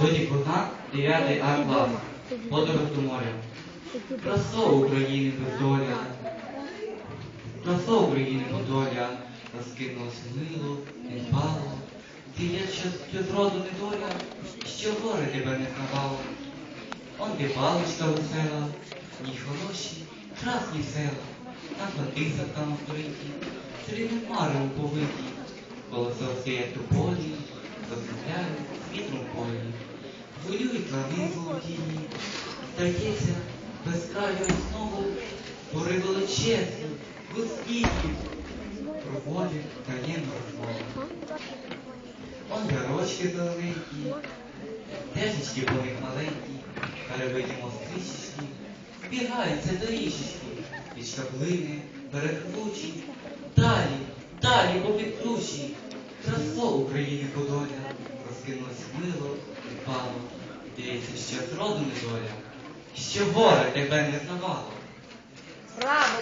Тоді Богдан, 9 А клас. Подорож до моря. Красо України бездоля. Красо України бездоля. Розкинулось мило, не впало. Ти є що, що зроду недоля, що горе тебе не знавало. Он де паличка весела, ні хороші, красні села, на хатисах там вкриті, срібні хмари уповиті, колесо сіє тополі, розмовляють з вітром в полі, хвилюють лани золотії, здається, без краю й знову, гори величезні, висвітлі, проводять таємну розмову. Он ярочки зелененькі, Дежечки по них маленькі, перебиті мостричечки, збігаються до річечки, під шаблини, перекручі, далі, далі по підключі, красо України подоля, розкинулось мило здається, що не доля, ще горе тебе не знавало. Браво!